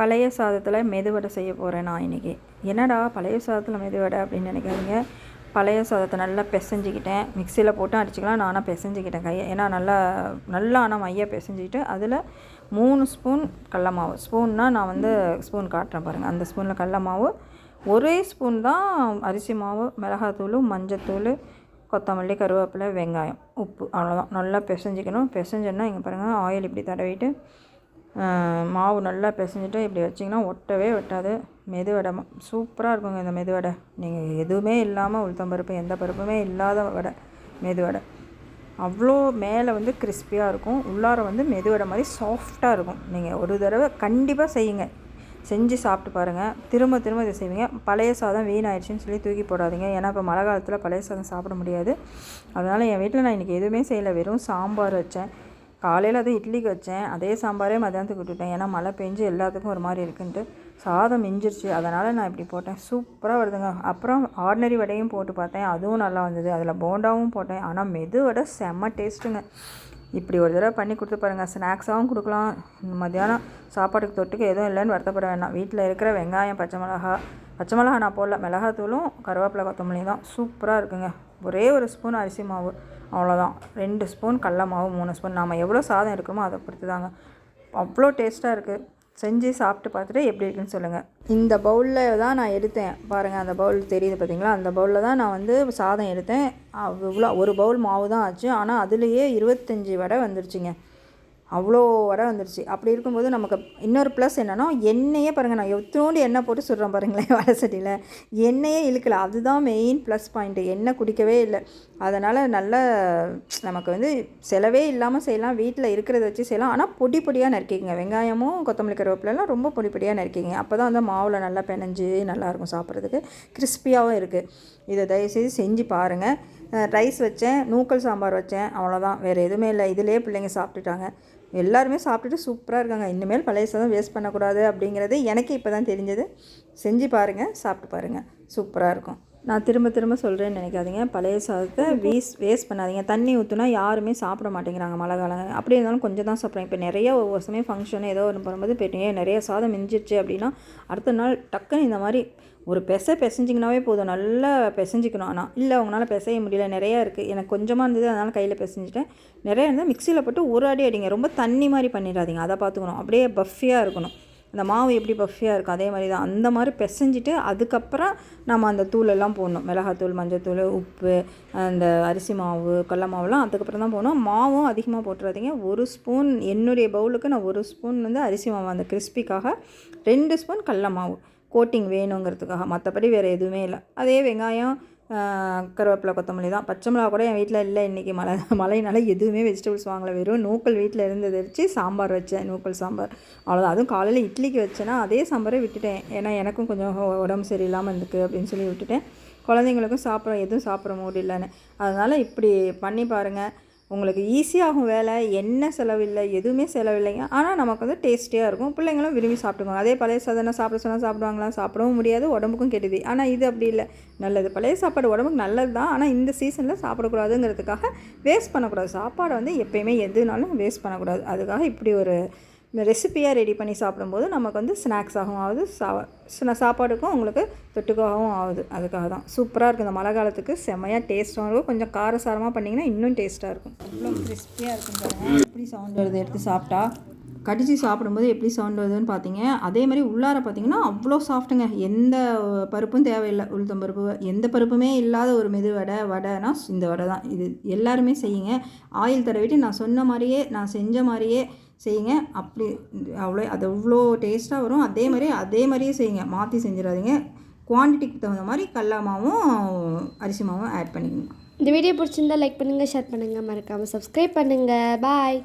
பழைய சாதத்தில் மெதுவடை செய்ய போகிறேன் நான் இன்றைக்கி என்னடா பழைய சாதத்தில் மெதுவடை அப்படின்னு நினைக்காதீங்க. பழைய சாதத்தை நல்லா பிசைஞ்சிக்கிட்டேன். மிக்சியில் போட்டு அடிச்சுக்கலாம் நானாக பிசைஞ்சிக்கிட்டேன் கையை. ஏன்னா நல்லா நல்லா ஆனால் மைய பிசைஞ்சிக்கிட்டு அதில் மூணு ஸ்பூன் கடல மாவு. ஸ்பூன்னால் நான் வந்து ஸ்பூன் காட்டுறேன் பாருங்கள் அந்த ஸ்பூனில் கடல மாவு. ஒரே ஸ்பூன் தான் அரிசி மாவு மிளகாத்தூள் மஞ்சத்தூள் கொத்தமல்லி கருவேப்பிலை வெங்காயம் உப்பு. அவ்வளோதான் நல்லா பிசைஞ்சிக்கணும். பிசைஞ்சோன்னா இங்கே பாருங்கள் ஆயில் இப்படி தடவிட்டு மாவு நல்லா பிசைஞ்சிட்டு இப்படி வச்சிங்கன்னா ஒட்டவே ஒட்டாது. மெதுவடை சூப்பராக இருக்குங்க இந்த மெதுவடை. நீங்கள் எதுவுமே இல்லாமல் உளுத்தம்பருப்பு எந்த பருப்புமே இல்லாத வடை மெதுவடை. அவ்வளோ மேலே வந்து கிறிஸ்பியாக இருக்கும். உள்ளார வந்து மெதுவடை மாதிரி சாஃப்டாக இருக்கும். நீங்கள் ஒரு தடவை கண்டிப்பாக செய்யுங்க. செஞ்சு சாப்பிட்டு பாருங்கள் திரும்ப திரும்ப இதை செய்வீங்க. பழைய சாதம் வீணாயிடுச்சுன்னு சொல்லி தூக்கி போடாதீங்க. ஏன்னா இப்போ மழை காலத்தில் பழைய சாதம் சாப்பிட முடியாது. அதனால் என் வீட்டில் நான் இன்றைக்கி எதுவுமே செய்யலை. வெறும் சாம்பார் வச்சேன். காலையில் அது இட்லிக்கு வச்சேன். அதே சாம்பாரே மத்தியானத்துக்கு விட்டுட்டேன். ஏன்னா மழை பெஞ்சு எல்லாத்துக்கும் ஒரு மாதிரி இருக்குன்ட்டு சாதம் மிஞ்சிருச்சு. அதனால் நான் இப்படி போட்டேன். சூப்பராக வருதுங்க. அப்புறம் ஆர்டினரி வடையும் போட்டு பார்த்தேன். அதுவும் நல்லா வந்தது. அதில் போண்டாவும் போட்டேன். ஆனால் மெது வடை செம்ம டேஸ்ட்டுங்க இப்படி ஒரு தடவை பண்ணி கொடுத்து பாருங்கள் ஸ்நாக்ஸாகவும் கொடுக்கலாம். மத்தியானம் சாப்பாட்டுக்கு தொட்டுக்கு எதுவும் இல்லைன்னு வருத்தப்பட வேண்டாம் வீட்டில் இருக்கிற வெங்காயம் பச்சை மிளகா பச்சை மிளகா நான் போடல. மிளகாத்தூளும் கருவேப்பிலை கொத்தமல்லியும் தான். சூப்பராக இருக்குங்க. ஒரே ஒரு ஸ்பூன் அரிசி மாவு. அவ்வளோதான் ரெண்டு ஸ்பூன் கடல மாவு மூணு ஸ்பூன். நாம் எவ்வளோ சாதம் எடுக்கிறோமோ அதை பொறுத்து தாங்க அவ்வளோ டேஸ்ட்டாக இருக்குது செஞ்சு சாப்பிட்டு பார்த்துட்டு எப்படி இருக்குன்னு சொல்லுங்கள் இந்த பவுலில் தான் நான் எடுத்தேன். பாருங்கள் அந்த பவுல் தெரியுது பார்த்தீங்களா அந்த பவுலில் தான் நான் வந்து சாதம் எடுத்தேன். இவ்வளோ ஒரு பவுல் மாவு தான் ஆச்சு. ஆனால் அதுலேயே இருபத்தஞ்சி வடை வந்துருச்சுங்க. அவ்வளோ வர வந்துருச்சு. அப்படி இருக்கும்போது நமக்கு இன்னொரு ப்ளஸ் என்னென்னா எண்ணெயே பாருங்கள் நான் எத்தனோண்டு எண்ணெய் போட்டு சுடுறேன் பாருங்களேன் வடை சட்டியில். எண்ணெயே இழுக்கலை. அதுதான் மெயின் ப்ளஸ் பாயிண்ட்டு எண்ணெய் குடிக்கவே இல்லை. அதனால் நல்ல நமக்கு வந்து செலவே இல்லாமல் செய்யலாம். வீட்டில் இருக்கிறத வச்சு செய்யலாம். ஆனால் பொடி பொடியாக நறுக்கிங்க வெங்காயமும் கொத்தமல்லி கருவேப்பிலலாம் ரொம்ப பொடி பொடியாக நறுக்கிங்க அப்போ தான் அந்த மாவில் நல்லா பிணைஞ்சு நல்லாயிருக்கும் சாப்பிட்றதுக்கு. கிறிஸ்பியாகவும் இருக்குது இதை தயவுசெய்து செஞ்சு பாருங்கள் ரைஸ் வச்சேன் நூக்கல் சாம்பார் வச்சேன். அவ்வளோதான் வேறு எதுவுமே இல்லை. இதிலே பிள்ளைங்க சாப்பிட்டுட்டாங்க. எல்லாருமே சாப்பிட்டுட்டு சூப்பராக இருக்காங்க. இனிமேல் பழைய சாதம் வேஸ்ட் பண்ணக்கூடாது அப்படிங்கிறது எனக்கு இப்போ தான் தெரிஞ்சது. செஞ்சு பாருங்கள் சாப்பிட்டு பாருங்கள் சூப்பராக இருக்கும். நான் திரும்ப திரும்ப சொல்கிறேன்னு நினைக்காதீங்க. பழைய சாதத்தை வேஸ்ட் வேஸ்ட் பண்ணாதீங்க. தண்ணி ஊற்றுனா யாருமே சாப்பிட மாட்டேங்கிறாங்க மழை காலம். அப்படி இருந்தாலும் கொஞ்சம் தான் சாப்பிட்றேன். இப்போ நிறைய ஒவ்வொரு சமயம் ஃபங்க்ஷன் ஏதோ ஒன்று பண்ணும்போது பெரிய நிறைய சாதம் மிஞ்சிடுச்சு அப்படின்னா அடுத்த நாள் டக்குன்னு இந்த மாதிரி ஒரு பெசை பிசைஞ்சிங்கனாவே போதும். நல்லா பிசைஞ்சிக்கணும். ஆனால் இல்லை உங்களால் பிசைய முடியல. நிறையா இருக்குது எனக்கு கொஞ்சமாக இருந்தது அதனால் கையில் பிசைஞ்சிட்டேன். நிறையா இருந்தால் மிக்சியில் போட்டு ஒரு அடி அடிங்க. ரொம்ப தண்ணி மாதிரி பண்ணிடாதீங்க. அதை பார்த்துக்கணும். அப்படியே பஃபியாக இருக்கணும். அந்த மாவு எப்படி பஃபியாக இருக்கும் அதே மாதிரி தான். அந்த மாதிரி பிசைஞ்சிட்டு அதுக்கப்புறம் நம்ம அந்த தூளெல்லாம் போடணும். மிளகாத்தூள் மஞ்சத்தூள் உப்பு அந்த அரிசி மாவு கடல மாவுலாம் அதுக்கப்புறம் தான் போடணும். மாவும் அதிகமாக போட்டுறாதீங்க. ஒரு ஸ்பூன் என்னுடைய பவுலுக்கு நான் ஒரு ஸ்பூன் வந்து அரிசி மாவு அந்த கிறிஸ்பிக்காக ரெண்டு ஸ்பூன் கடல மாவு. கோட்டிங் வேணுங்கிறதுக்காக. மற்றபடி வேறு எதுவுமே இல்லை. அதே வெங்காயம் கருவேப்பிலை கொத்தமல்லி தான். பச்சை மிளகா கூட என் வீட்டில் இல்லை இன்றைக்கி மழை மழைனால எதுவுமே வெஜிடபிள்ஸ் வாங்கலை. வெறும் நூக்கல் வீட்டில் இருந்து வச்சு சாம்பார் வச்சேன் நூக்கல் சாம்பார். அவ்வளோதான் அதுவும் காலையில் இட்லிக்கு வச்சேன்னா அதே சாம்பாரே விட்டுட்டேன். ஏன்னா எனக்கும் கொஞ்சம் உடம்பு சரியில்லாமல் இருந்துக்கு அப்படின்னு சொல்லி விட்டுட்டேன். குழந்தைங்களுக்கும் சாப்பிட எதுவும் சாப்பிட முடியலன்னு அதனால் இப்படி பண்ணி பாருங்கள் உங்களுக்கு ஈஸியாகும் வேலை என்ன செலவில்லை எதுவுமே செலவில்லைங்க. ஆனால் நமக்கு வந்து டேஸ்டியாக இருக்கும். பிள்ளைங்களும் விரும்பி சாப்பிட்டுக்குவாங்க. அதே பழைய சாதனை சாப்பிட சொன்னால் சாப்பிடுவாங்களா? சாப்பிடவும் முடியாது. உடம்புக்கும் கெட்டுது ஆனால் இது அப்படி இல்லை. நல்லது. பழைய சாப்பாடு உடம்புக்கு நல்லது தான். ஆனால் இந்த சீசனில் சாப்பிடக்கூடாதுங்கிறதுக்காக வேஸ்ட் பண்ணக்கூடாது. சாப்பாடை வந்து எப்பயுமே எதுனாலும் வேஸ்ட் பண்ணக்கூடாது. அதுக்காக இப்படி ஒரு ரெசிப்பியாக ரெடி பண்ணி சாப்பிடும்போது நமக்கு வந்து ஸ்நாக்ஸாகவும் ஆகுது. சா சாப்பாடுக்கும் உங்களுக்கு தொட்டுக்காகவும் ஆகுது. அதுக்காக தான். சூப்பராக இருக்கும் இந்த மழை காலத்துக்கு செம்மையாக டேஸ்ட்டாகவும் இருக்கும் கொஞ்சம் காரசாரமாக பண்ணிங்கன்னா இன்னும் டேஸ்ட்டாக இருக்கும். அவ்வளோ கிறிஸ்பியாக இருக்கும் பாருங்கள் எப்படி சவுண்ட் வருது எடுத்து சாப்பிட்டா? கடிச்சு சாப்பிடும்போது எப்படி சவுண்ட் வருதுன்னு பார்த்தீங்க அதே மாதிரி உள்ளார பார்த்தீங்கன்னா அவ்வளோ சாஃப்ட்டுங்க எந்த பருப்பும் தேவையில்லை. உளுத்தம் பருப்பு எந்த பருப்புமே இல்லாத ஒரு மெது வடை வடைனா இந்த வடை தான். இது எல்லாருமே செய்யுங்க. ஆயில் தடவிட்டு நான் சொன்ன மாதிரியே நான் செஞ்ச மாதிரியே செய்யுங்க. அப்படி அவ்வளோ அது அவ்வளோ டேஸ்ட்டாக வரும். அதே மாதிரி அதே மாதிரியே செய்யுங்க. மாற்றி செஞ்சிடாதீங்க. குவான்டிட்டிக்கு தகுந்த மாதிரி கடல மாவும் அரிசி மாவும் ஆட் பண்ணிக்கணும் இந்த வீடியோ பிடிச்சிருந்தா லைக் பண்ணுங்கள் ஷேர் பண்ணுங்கள் மறக்காமல் சப்ஸ்கிரைப் பண்ணுங்கள் பாய்